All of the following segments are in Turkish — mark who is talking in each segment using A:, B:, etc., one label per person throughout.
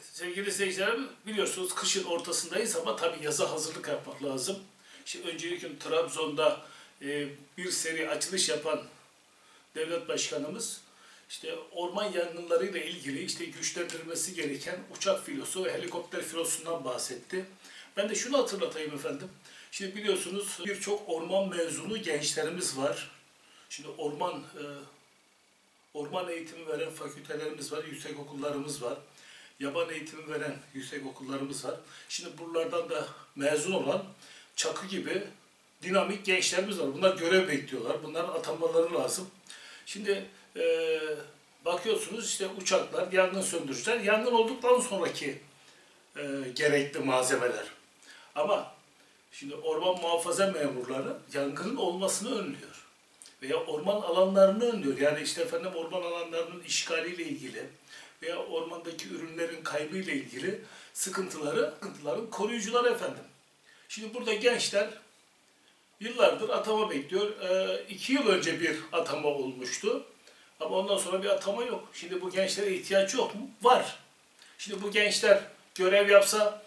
A: Sevgili seyircilerim biliyorsunuz kışın ortasındayız ama tabii yaza hazırlık yapmak lazım. Şimdi öncelikle Trabzon'da e, bir seri açılış yapan devlet başkanımız işte orman yangınlarıyla ilgili işte güçlendirilmesi gereken uçak filosu ve helikopter filosundan bahsetti. Ben de şunu hatırlatayım efendim. Şimdi biliyorsunuz birçok orman mezunu gençlerimiz var. Şimdi orman e, orman eğitimi veren fakültelerimiz var, yüksek okullarımız var. Yaban eğitimi veren yüksek okullarımız var. Şimdi buralardan da mezun olan Çakı gibi dinamik gençlerimiz var. Bunlar görev bekliyorlar. Bunların atanmaları lazım. Şimdi e, bakıyorsunuz işte uçaklar, yangın söndürücüler, yangın olduktan sonraki e, gerekli malzemeler. Ama şimdi orman muhafaza memurları yangının olmasını önlüyor. Veya orman alanlarını önlüyor. Yani işte efendim orman alanlarının işgaliyle ilgili veya ormandaki ürünlerin kaybıyla ilgili sıkıntıları, sıkıntıların koruyucuları efendim. Şimdi burada gençler yıllardır atama bekliyor. Ee, iki yıl önce bir atama olmuştu. Ama ondan sonra bir atama yok. Şimdi bu gençlere ihtiyaç yok mu? Var. Şimdi bu gençler görev yapsa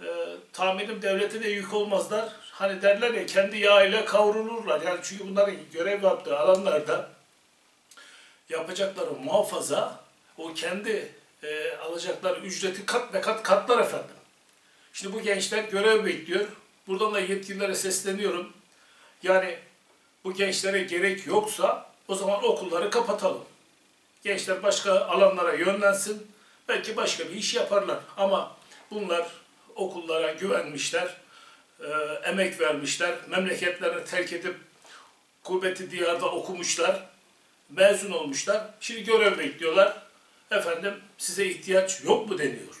A: e, tahminim devlete de yük olmazlar. Hani derler ya kendi yağıyla kavrulurlar. Yani çünkü bunların görev yaptığı alanlarda yapacakları muhafaza o kendi e, alacakları ücreti kat ve kat katlar efendim. Şimdi bu gençler görev bekliyor. Buradan da yetkililere sesleniyorum. Yani bu gençlere gerek yoksa o zaman okulları kapatalım. Gençler başka alanlara yönlensin. Belki başka bir iş yaparlar. Ama bunlar okullara güvenmişler, e, emek vermişler, memleketlerini terk edip gurbeti diyarda okumuşlar, mezun olmuşlar. Şimdi görev bekliyorlar. Efendim size ihtiyaç yok mu deniyor.